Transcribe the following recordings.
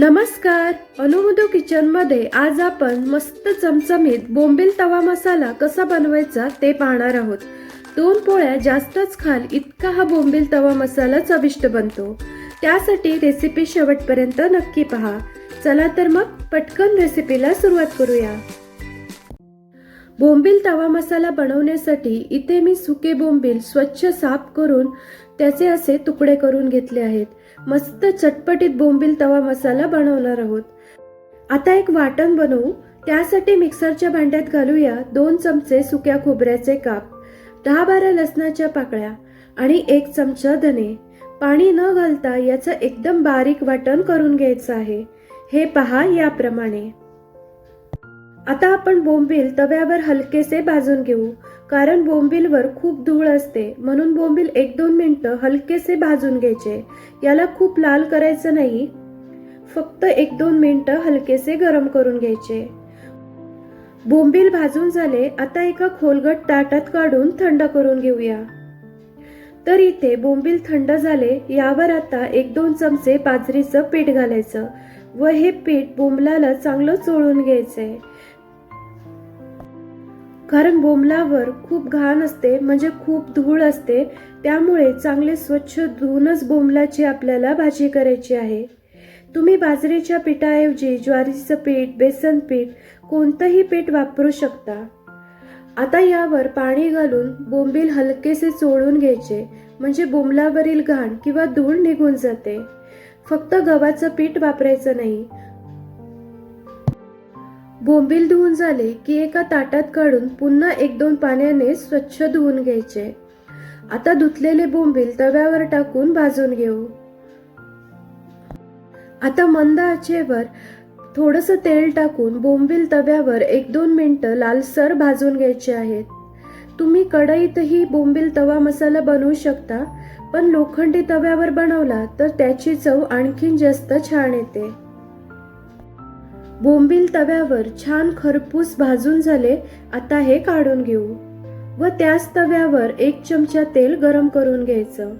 नमस्कार. अनुमोदो किचनमध्ये आज आपण मस्त चमचमीत बोंबील तवा मसाला कसा बनवायचा ते पाहणार आहोत. दोन पोळ्या जास्तच खाल इतका हा बोंबील तवा मसाला चविष्ट बनतो. त्यासाठी रेसिपी शेवटपर्यंत नक्की पहा. चला तर मग पटकन रेसिपीला सुरुवात करूया. बोंबील तवा मसाला बनवण्यासाठी इथे मी सुके बोंबील स्वच्छ साफ करून त्याचे असे तुकडे करून घेतले आहेत. मस्त चटपटीत बोंबील तवा मसाला बनवणार आहोत. आता एक वाटण बनवू. त्यासाठी मिक्सरच्या भांड्यात घालूया दोन चमचे सुक्या खोबऱ्याचे काप दहा बारा लसणाच्या पाकळ्या आणि एक चमचा धने. पाणी न घालता याचं एकदम बारीक वाटण करून घ्यायचं आहे. हे पहा याप्रमाणे. आता आपण बोंबील तव्यावर हलकेसे भाजून घेऊ. कारण बोंबीलवर खूप धूळ असते म्हणून बोंबील एक दोन मिनटं हलकेसे भाजून घ्यायचे. याला खूप लाल करायचं नाही. फक्त एक दोन मिनटं हलकेसे गरम करून घ्यायचे. बोंबील भाजून झाले आता एका खोलगट ताटात काढून थंड करून घेऊया. तर इथे बोंबील थंड झाले यावर आता एक दोन चमचे बाजरीचं पीठ घालायचं. व हे पीठ बोंबलाला चांगलं चोळून घ्यायचंय. कारण बोंबलावर खूप घाण असते म्हणजे खूप धूळ असते त्यामुळे चांगले स्वच्छ धुवूनच बोंबलाची आपल्याला भाजी करायची आहे. तुम्ही बाजरीच्या पिठाऐवजी ज्वारीचं पीठ बेसन पीठ कोणतंही पीठ वापरू शकता. आता यावर पाणी घालून बोंबील हलकेसे चोळून घ्यायचे म्हणजे बोंबलावरील घाण किंवा धूळ निघून जाते. फक्त गव्हाचं पीठ वापरायचं नाही बोंबील धुवून झाले की एका ताटात काढून पुन्हा एक दोन पाण्याने स्वच्छ धुवून घ्यायचे. आता धुतलेले बोंबील तव्यावर टाकून भाजून घेऊ. आता मंद आचेवर थोडस तेल टाकून बोंबील तव्यावर एक दोन मिनटं लालसर भाजून घ्यायचे आहेत. तुम्ही कढईतही बोंबील तवा मसाला बनवू शकता पण लोखंडी तव्यावर बनवला तर त्याची चव आणखीन जास्त छान येते. बोंबील तव्यावर छान खरपूस भाजून झाले आता हे काढून घेऊ. व त्याच तव्यावर एक चमचा तेल गरम करून घ्यायचं.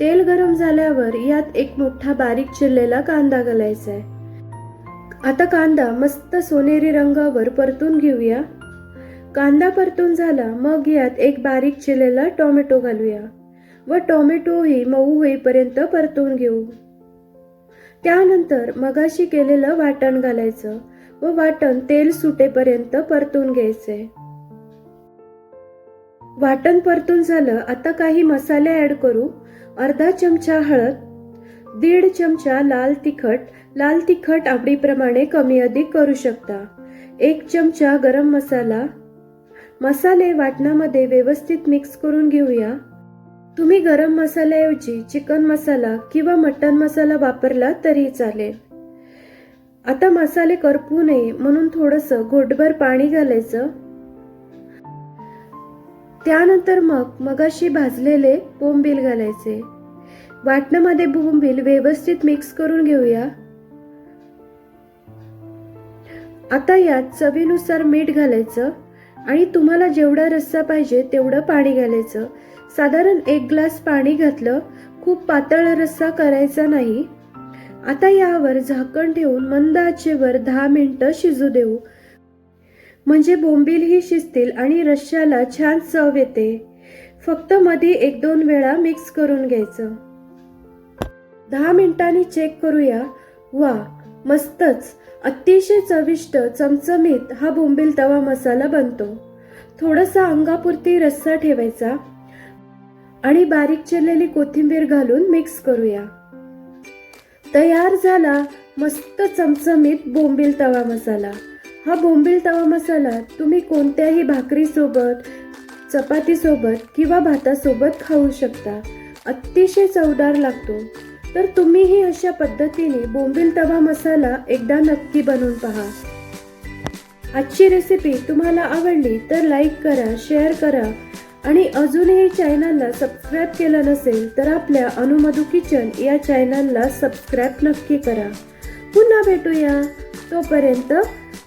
तेल गरम झाल्यावर यात एक मोठा बारीक चिरलेला कांदा घालायचा आहे. आता कांदा मस्त सोनेरी रंगावर परतून घेऊया. कांदा परतून झाला मग यात एक बारीक चिरलेला टोमॅटो घालूया. व टोमॅटोही मऊ होईपर्यंत परतून घेऊ. त्यानंतर मगाशी केलेलं वाटण घालायचं व वाटण तेल सुटेपर्यंत परतून घ्यायचे. वाटण परतून झालं आता काही मसाले ऍड करू. अर्धा चमचा हळद दीड चमचा लाल तिखट. लाल तिखट आवडीप्रमाणे कमी अधिक करू शकता. एक चमचा गरम मसाला. मसाले वाटणामध्ये व्यवस्थित मिक्स करून घेऊया. तुम्ही गरम मसाल्याऐवजी चिकन मसाला किंवा मटन मसाला वापरला तरी चालेल. आता मसाले करपू नये म्हणून थोडस घोटभर पाणी घालायचं. त्यानंतर मग मगाशी भाजलेले बोंबील घालायचे. वाटणामध्ये बोंबील व्यवस्थित मिक्स करून घेऊया. आता यात चवीनुसार मीठ घालायचं. आणि तुम्हाला जेवढा रस्सा पाहिजे तेवढं पाणी घालायचं. साधारण एक ग्लास पाणी घातलं खूप पातळ रस्सा करायचा नाही. आता यावर झाकण ठेवून मंद आचेवर दहा मिनटं शिजू देऊ. म्हणजे बोंबीलही शिजतील आणि रश्श्याला छान चव येते. फक्त मध्ये एक दोन वेळा मिक्स करून घ्यायचं. दहा मिनिटांनी चेक करूया. वा मस्तच अतिशय चविष्ट चमचमीत हा बोंबील तवा मसाला बनतो. थोडासा अंगापुरती रस्सा ठेवायचा आणि बारीक चिरलेली कोथिंबीर घालून मिक्स करूया. तयार झाला मस्त चमचमीत बोंबील तवा मसाला. हा बोंबील तवा मसाला तुम्ही कोणत्याही भाकरीसोबत चपातीसोबत किंवा भातासोबत खाऊ शकता. अतिशय चवदार लागतो. तर तुम्हीही अशा पद्धतीने बोंबील तवा मसाला एकदा नक्की बनवून पहा. आजची रेसिपी तुम्हाला आवडली तर लाईक करा शेअर करा आणि अजूनही चॅनलला सबस्क्राईब केलं नसेल तर आपल्या अनुमधू किचन या चॅनलला सबस्क्राईब नक्की करा. पुन्हा भेटूया. तोपर्यंत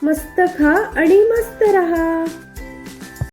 मस्त खा आणि मस्त रहा.